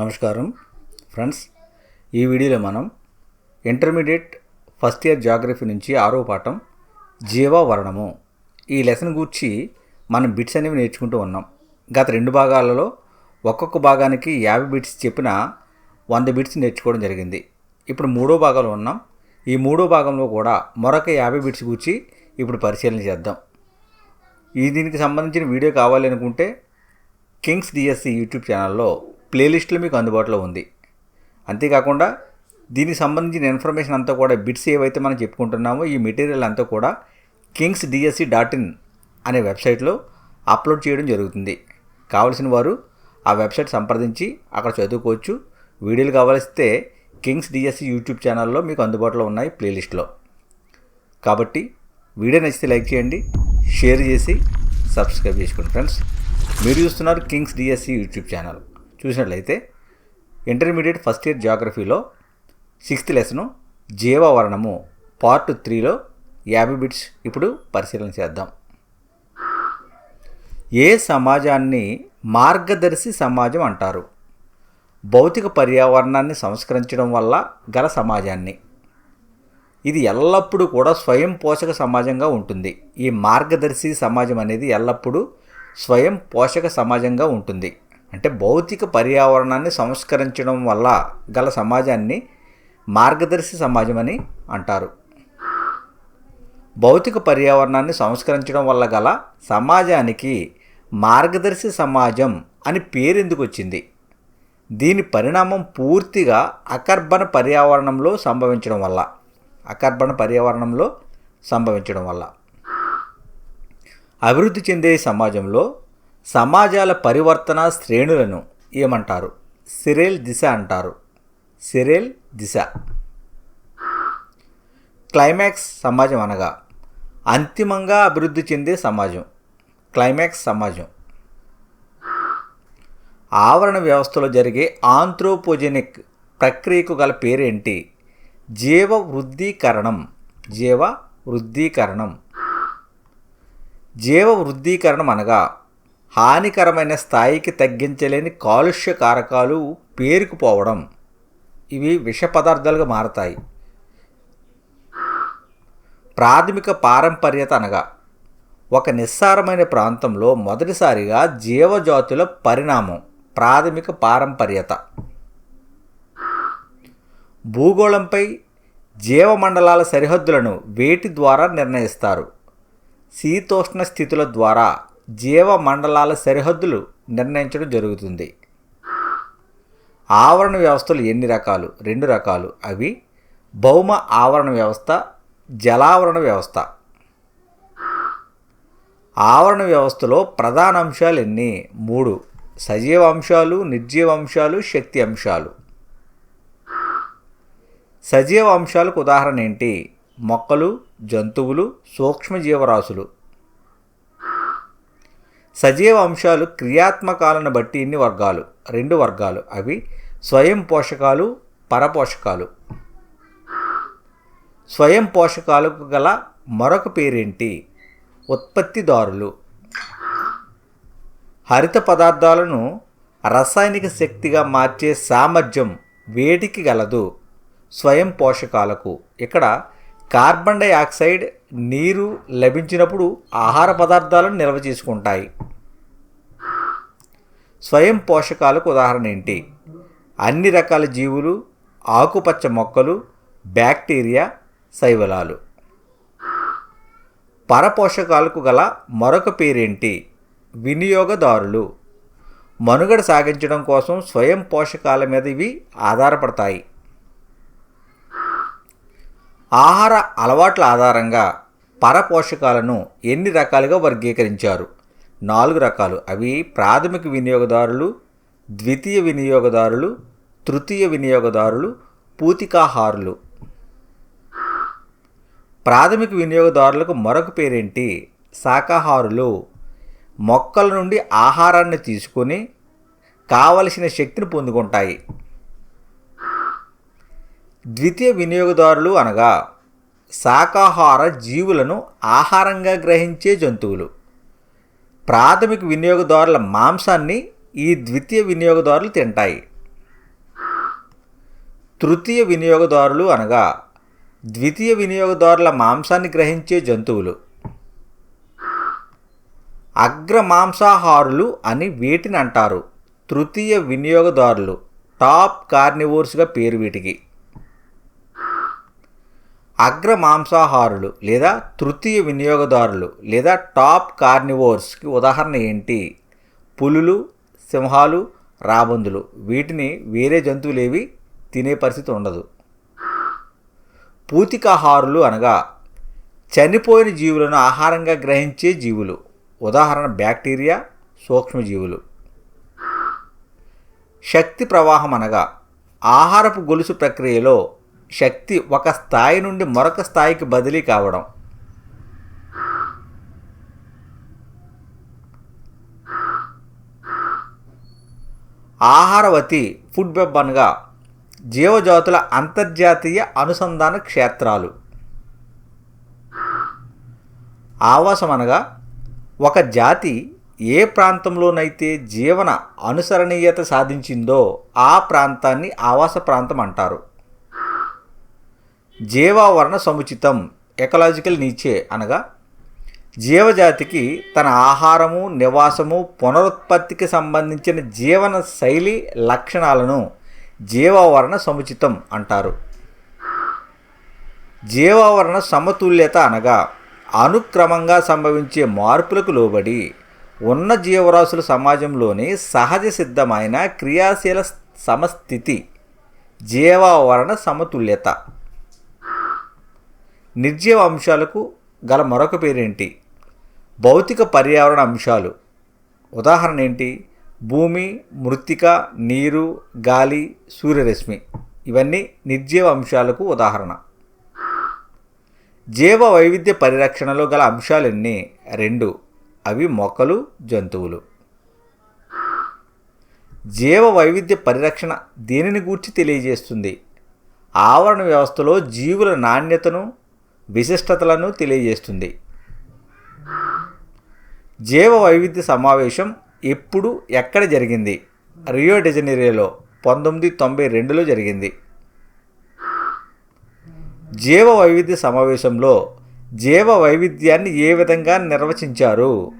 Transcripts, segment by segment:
నమస్కారం. ఫ్రెండ్స్ ఈ వీడియోలో మనం ఇంటర్మీడియట్ ఫస్ట్ ఇయర్ జాగ్రఫీ నుంచి ఆరో పాఠం జీవావరణము ఈ లెసన్ గూర్చి మనం బిట్స్ అనేవి నేర్చుకుంటూ ఉన్నాం. గత రెండు భాగాలలో ఒక్కొక్క భాగానికి యాభై బిట్స్ చెప్పిన వంద బిట్స్ నేర్చుకోవడం జరిగింది. ఇప్పుడు మూడో భాగంలో ఉన్నాం. ఈ మూడో భాగంలో కూడా మరొక యాభై బిట్స్ గూర్చి ఇప్పుడు పరిశీలన చేద్దాం. ఈ దీనికి సంబంధించిన వీడియో కావాలి అనుకుంటే కింగ్స్ డిఎస్సి యూట్యూబ్ ఛానల్లో ప్లేలిస్ట్లో మీకు అందుబాటులో ఉంది. అంతేకాకుండా దీనికి సంబంధించిన ఇన్ఫర్మేషన్ అంతా కూడా బిట్స్ ఏవైతే మనం చెప్పుకుంటున్నామో ఈ మెటీరియల్ అంతా కూడా కింగ్స్ డిఎస్సి డాట్ ఇన్ అనే వెబ్సైట్లో అప్లోడ్ చేయడం జరుగుతుంది. కావలసిన వారు ఆ వెబ్సైట్ సంప్రదించి అక్కడ చదువుకోవచ్చు. వీడియోలు కావలిస్తే కింగ్స్ డిఎస్సి యూట్యూబ్ ఛానల్లో మీకు అందుబాటులో ఉన్నాయి ప్లేలిస్ట్లో. కాబట్టి వీడియో నచ్చితే లైక్ చేయండి షేర్ చేసి సబ్స్క్రైబ్ చేసుకోండి ఫ్రెండ్స్. మీరు చూస్తున్నారు కింగ్స్ డిఎస్సి యూట్యూబ్ ఛానల్. చూసినట్లయితే ఇంటర్మీడియట్ ఫస్ట్ ఇయర్ జాగ్రఫీలో సిక్స్త్ లెసను జీవావరణము పార్ట్ త్రీలో యాభై బిట్స్ ఇప్పుడు పరిశీలన చేద్దాం. ఏ సమాజాన్ని మార్గదర్శి సమాజం అంటారు? భౌతిక పర్యావరణాన్ని సంస్కరించడం వల్ల గల సమాజాన్ని. ఇది ఎల్లప్పుడూ కూడా స్వయం పోషక సమాజంగా ఉంటుంది. ఈ మార్గదర్శి సమాజం అనేది ఎల్లప్పుడూ స్వయం పోషక సమాజంగా ఉంటుంది. అంటే భౌతిక పర్యావరణాన్ని సంస్కరించడం వల్ల గల సమాజాన్ని మార్గదర్శి సమాజం అని అంటారు. భౌతిక పర్యావరణాన్ని సంస్కరించడం వల్ల గల సమాజానికి మార్గదర్శి సమాజం అని పేరు ఎందుకు వచ్చింది దీని పరిణామం పూర్తిగా అకర్బన పర్యావరణంలో సంభవించడం వల్ల అకర్బన పర్యావరణంలో సంభవించడం వల్ల. అభివృద్ధి చెందే సమాజంలో సమాజాల పరివర్తన శ్రేణులను ఏమంటారు? సిరేల్ దిశ అంటారు. సిరేల్ దిశ. క్లైమాక్స్ సమాజం అనగా అంతిమంగా అభివృద్ధి చెందే సమాజం. క్లైమాక్స్ సమాజం. ఆవరణ వ్యవస్థలో జరిగే ఆంథ్రోపోజెనిక్ ప్రక్రియకు గల పేరేంటి? జీవ వృద్ధీకరణం జీవ వృద్ధీకరణం జీవ వృద్ధీకరణం అనగా హానికరమైన స్థాయికి తగ్గించలేని కాలుష్య కారకాలు పేరుకుపోవడం. ఇవి విష పదార్థాలుగా మారతాయి. ప్రాథమిక పారంపర్యత అనగా ఒక నిస్సారమైన ప్రాంతంలో మొదటిసారిగా జీవజాతుల పరిణామం. ప్రాథమిక పారంపర్యత. భూగోళంపై జీవమండలాల సరిహద్దులను వేటి ద్వారా నిర్ణయిస్తారు. శీతోష్ణ స్థితుల ద్వారా జీవమండలాల సరిహద్దులు నిర్ణయించడం జరుగుతుంది. ఆవరణ వ్యవస్థలు ఎన్ని రకాలు? రెండు రకాలు. అవి భౌమ ఆవరణ వ్యవస్థ జలావరణ వ్యవస్థ. ఆవరణ వ్యవస్థలో ప్రధాన అంశాలు ఎన్ని? మూడు. సజీవ అంశాలు నిర్జీవ అంశాలు శక్తి అంశాలు. సజీవ అంశాలకు ఉదాహరణ ఏంటి? మొక్కలు జంతువులు సూక్ష్మజీవరాశులు. సజీవ అంశాలు క్రియాత్మకాలను బట్టి ఇన్ని వర్గాలు. రెండు వర్గాలు. అవి స్వయం పోషకాలు పరపోషకాలు. స్వయం పోషకాలకు గల మరొక పేరేంటి? ఉత్పత్తిదారులు. హరిత పదార్థాలను రసాయనిక శక్తిగా మార్చే సామర్థ్యం వేటికి గలదు? స్వయం పోషకాలకు. ఇక్కడ కార్బన్ డైఆక్సైడ్ నీరు లభించినప్పుడు ఆహార పదార్థాలను నిల్వ చేసుకుంటాయి. స్వయం పోషకాలకు ఉదాహరణ ఏంటి? అన్ని రకాల జీవులు ఆకుపచ్చ మొక్కలు బ్యాక్టీరియా శైవలాలు. పరపోషకాలకు గల మరొక పేరేంటి? వినియోగదారులు. మనుగడ సాగించడం కోసం స్వయం పోషకాల మీద ఇవి ఆధారపడతాయి. ఆహార అలవాట్ల ఆధారంగా పరపోషకాలను ఎన్ని రకాలుగా వర్గీకరించారు? నాలుగు రకాలు. అవి ప్రాథమిక వినియోగదారులు ద్వితీయ వినియోగదారులు తృతీయ వినియోగదారులు పూతికాహారులు. ప్రాథమిక వినియోగదారులకు మరొక పేరేంటి? శాకాహారులు. మొక్కల నుండి ఆహారాన్ని తీసుకొని కావలసిన శక్తిని పొందుకుంటాయి. ద్వితీయ వినియోగదారులు అనగా శాకాహార జీవులను ఆహారంగా గ్రహించే జంతువులు. ప్రాథమిక వినియోగదారుల మాంసాన్ని ఈ ద్వితీయ వినియోగదారులు తింటాయి. తృతీయ వినియోగదారులు అనగా ద్వితీయ వినియోగదారుల మాంసాన్ని గ్రహించే జంతువులు. అగ్ర మాంసాహారులు అని వీటిని అంటారు. తృతీయ వినియోగదారులు. టాప్ కార్నివోర్స్గా పేరు వీటికి. అగ్ర మాంసాహారులు లేదా తృతీయ వినియోగదారులు లేదా టాప్ కార్నివోర్స్కి ఉదాహరణ ఏంటి? పులులు సింహాలు రాబందులు. వీటిని వేరే జంతువులేవి తినే పరిస్థితి ఉండదు. పూతికాహారులు అనగా చనిపోయిన జీవులను ఆహారంగా గ్రహించే జీవులు. ఉదాహరణ బ్యాక్టీరియా సూక్ష్మజీవులు. శక్తి ప్రవాహం అనగా ఆహారపు గొలుసు ప్రక్రియలో శక్తి ఒక స్థాయి నుండి మరొక స్థాయికి బదిలీ కావడం. ఆహారవతి ఫుడ్ వెబ్ అనగా జీవజాతుల అంతర్జాతీయ అనుసంధాన క్షేత్రాలు. ఆవాసం అనగా ఒక జాతి ఏ ప్రాంతంలోనైతే జీవన అనుసరణీయత సాధించిందో ఆ ప్రాంతాన్ని ఆవాస ప్రాంతం అంటారు. జీవావరణ సముచితం ఎకలాజికల్ నీచే అనగా జీవజాతికి తన ఆహారము నివాసము పునరుత్పత్తికి సంబంధించిన జీవన శైలి లక్షణాలను జీవావరణ సముచితం అంటారు. జీవావరణ సమతుల్యత అనగా అనుక్రమంగా సంభవించే మార్పులకు లోబడి ఉన్న జీవరాశుల సమాజంలోని సహజ సిద్ధమైన క్రియాశీల సమస్థితి జీవావరణ సమతుల్యత. నిర్జీవ అంశాలకు గల మరొక పేరేంటి? భౌతిక పర్యావరణ అంశాలు. ఉదాహరణ ఏంటి? భూమి మృత్తిక నీరు గాలి సూర్యరశ్మి. ఇవన్నీ నిర్జీవ అంశాలకు ఉదాహరణ. జీవ వైవిధ్య పరిరక్షణలో గల అంశాలన్నీ రెండు. అవి మొక్కలు జంతువులు. జీవ వైవిధ్య పరిరక్షణ దేనిని గూర్చి తెలియజేస్తుంది? ఆవరణ వ్యవస్థలో జీవుల నాణ్యతను విశిష్టతలను తెలియజేస్తుంది. జీవ వైవిధ్య సమావేశం ఎప్పుడు ఎక్కడ జరిగింది? రియో డెజనీరేలో పంతొమ్మిది తొంభై రెండులో జరిగింది. జీవ వైవిధ్య సమావేశంలో జీవ వైవిధ్యాన్ని ఏ విధంగా నిర్వచించారు?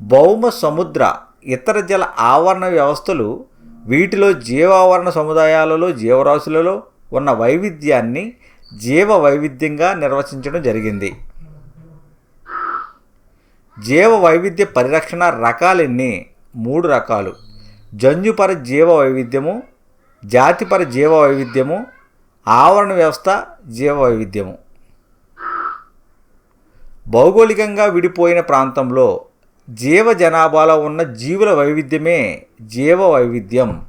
భౌమ సముద్ర ఇతర జల ఆవరణ వ్యవస్థలు వీటిలో జీవావరణ సముదాయాలలో జీవరాశులలో ఉన్న వైవిధ్యాన్ని జీవ వైవిధ్యంగా నిర్వచించడం జరిగింది. జీవ వైవిధ్య పరిరక్షణ రకాలన్నీ మూడు రకాలు. జన్యుపర జీవ వైవిధ్యము జాతిపర జీవ వైవిధ్యము ఆవరణ వ్యవస్థ జీవ వైవిధ్యము భౌగోళికంగా విడిపోయిన ప్రాంతంలో జీవ జనాభాలో ఉన్న జీవుల వైవిధ్యమే జీవ వైవిధ్యం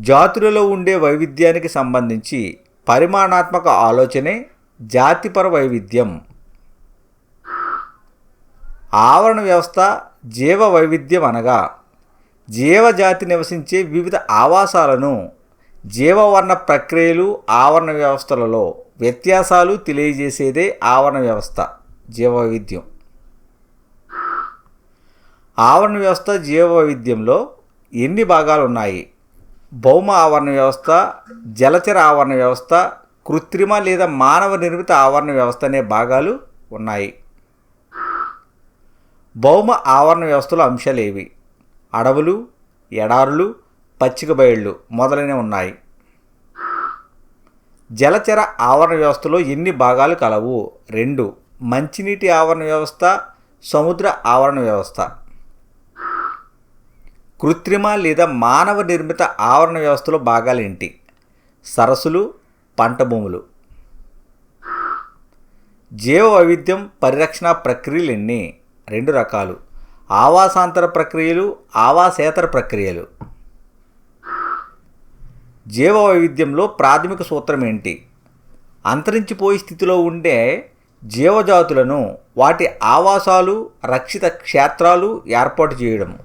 జాతులలో ఉండే వైవిధ్యానికి సంబంధించి పరిమాణాత్మక ఆలోచనే జాతిపర వైవిధ్యం. ఆవరణ వ్యవస్థ జీవ వైవిధ్యం అనగా జీవజాతి నివసించే వివిధ ఆవాసాలను జీవవర్ణ ప్రక్రియలు ఆవరణ వ్యవస్థలలో వ్యత్యాసాలు తెలియజేసేదే ఆవరణ వ్యవస్థ జీవ వైవిధ్యం. ఆవరణ వ్యవస్థ జీవ వైవిధ్యంలో ఎన్ని భాగాలు ఉన్నాయి భౌమ ఆవరణ వ్యవస్థ జలచర ఆవరణ వ్యవస్థ కృత్రిమ లేదా మానవ నిర్మిత ఆవరణ వ్యవస్థ అనే భాగాలు ఉన్నాయి. భౌమ ఆవరణ వ్యవస్థలో అంశాలు ఏవి? అడవులు ఎడారులు పచ్చిక బయళ్ళు మొదలైనవి ఉన్నాయి. జలచర ఆవరణ వ్యవస్థలో ఎన్ని భాగాలు కలవు? రెండు. మంచినీటి ఆవరణ వ్యవస్థ సముద్ర ఆవరణ వ్యవస్థ. కృత్రిమ లేదా మానవ నిర్మిత ఆవరణ వ్యవస్థలో భాగాలేంటి సరస్సులు పంట భూములు. జీవ వైవిధ్యం పరిరక్షణ ప్రక్రియలు ఎన్ని? రెండు రకాలు. ఆవాసాంతర ప్రక్రియలు ఆవాసేతర ప్రక్రియలు. జీవ వైవిధ్యంలో ప్రాథమిక సూత్రం ఏంటి? అంతరించిపోయే స్థితిలో ఉండే జీవజాతులను వాటి ఆవాసాలు రక్షిత క్షేత్రాలు ఏర్పాటు చేయడం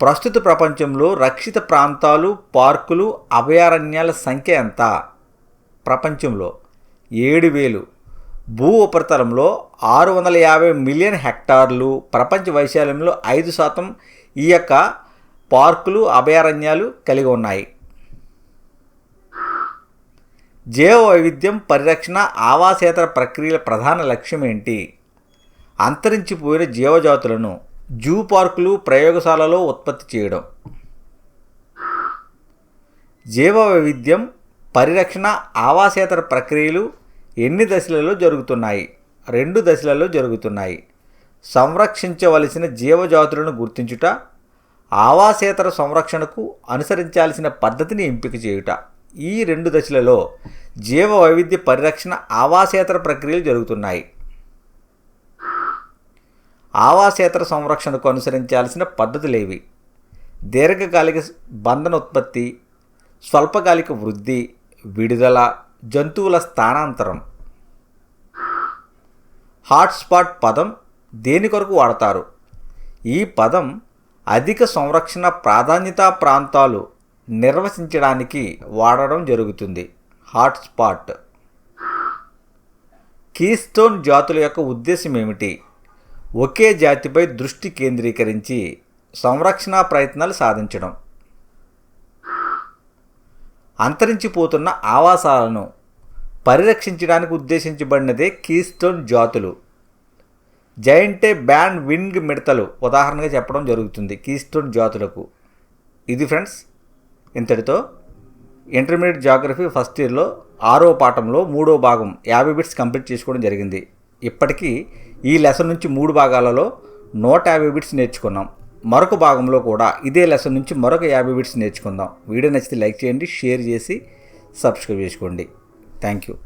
ప్రస్తుత ప్రపంచంలో రక్షిత ప్రాంతాలు పార్కులు అభయారణ్యాల సంఖ్య ఎంత? ప్రపంచంలో ఏడు వేలు. భూ ఉపరితలంలో ఆరు వందల యాభై మిలియన్ హెక్టార్లు. ప్రపంచ వైశాల్యంలో ఐదు శాతం ఈ యొక్క పార్కులు అభయారణ్యాలు కలిగి ఉన్నాయి. జీవ వైవిధ్యం పరిరక్షణ ఆవాసేతర ప్రక్రియల ప్రధాన లక్ష్యం ఏంటి? అంతరించిపోయిన జీవజాతులను జూ పార్కులు ప్రయోగశాలలో ఉత్పత్తి చేయడం. జీవ వైవిధ్యం పరిరక్షణ ఆవాసేతర ప్రక్రియలు ఎన్ని దశలలో జరుగుతున్నాయి? రెండు దశలలో జరుగుతున్నాయి. సంరక్షించవలసిన జీవజాతులను గుర్తించుట ఆవాసేతర సంరక్షణకు అనుసరించాల్సిన పద్ధతిని ఎంపిక చేయుట. ఈ రెండు దశలలో జీవ వైవిధ్య పరిరక్షణ ఆవాసేతర ప్రక్రియలు జరుగుతున్నాయి. ఆవాసేతర సంరక్షణకు అనుసరించాల్సిన పద్ధతులేవి. దీర్ఘకాలిక బంధన ఉత్పత్తి స్వల్పకాలిక వృద్ధి విడుదల జంతువుల స్థానాంతరం. హాట్స్పాట్ పదం దేని కొరకు వాడతారు? ఈ పదం అధిక సంరక్షణ ప్రాధాన్యతా ప్రాంతాలు నిర్వచించడానికి వాడడం జరుగుతుంది. హాట్స్పాట్. కీస్టోన్ జాతుల యొక్క ఉద్దేశం ఏమిటి ఒకే జాతిపై దృష్టి కేంద్రీకరించి సంరక్షణ ప్రయత్నాలు సాధించడం. అంతరించిపోతున్న ఆవాసాలను పరిరక్షించడానికి ఉద్దేశించబడినదే కీస్టోన్ జాతులు. జైంటే బ్యాండ్ వింగ్ మిడతలు ఉదాహరణగా చెప్పడం జరుగుతుంది కీస్టోన్ జాతులకు. ఇది ఫ్రెండ్స్ ఇంతటితో ఇంటర్మీడియట్ జాగ్రఫీ ఫస్ట్ ఇయర్లో ఆరో పాఠంలో మూడో భాగం యాభై బిట్స్ కంప్లీట్ చేసుకోవడం జరిగింది. ఇప్పటికీ ఈ లెసన్ నుంచి మూడు భాగాలలో నూట యాభై బిట్స్ నేర్చుకున్నాం. మరొక భాగంలో కూడా ఇదే లెసన్ నుంచి మరొక యాభై బిట్స్ నేర్చుకుందాం. వీడియో నచ్చితే లైక్ చేయండి షేర్ చేసి సబ్స్క్రైబ్ చేసుకోండి. Thank you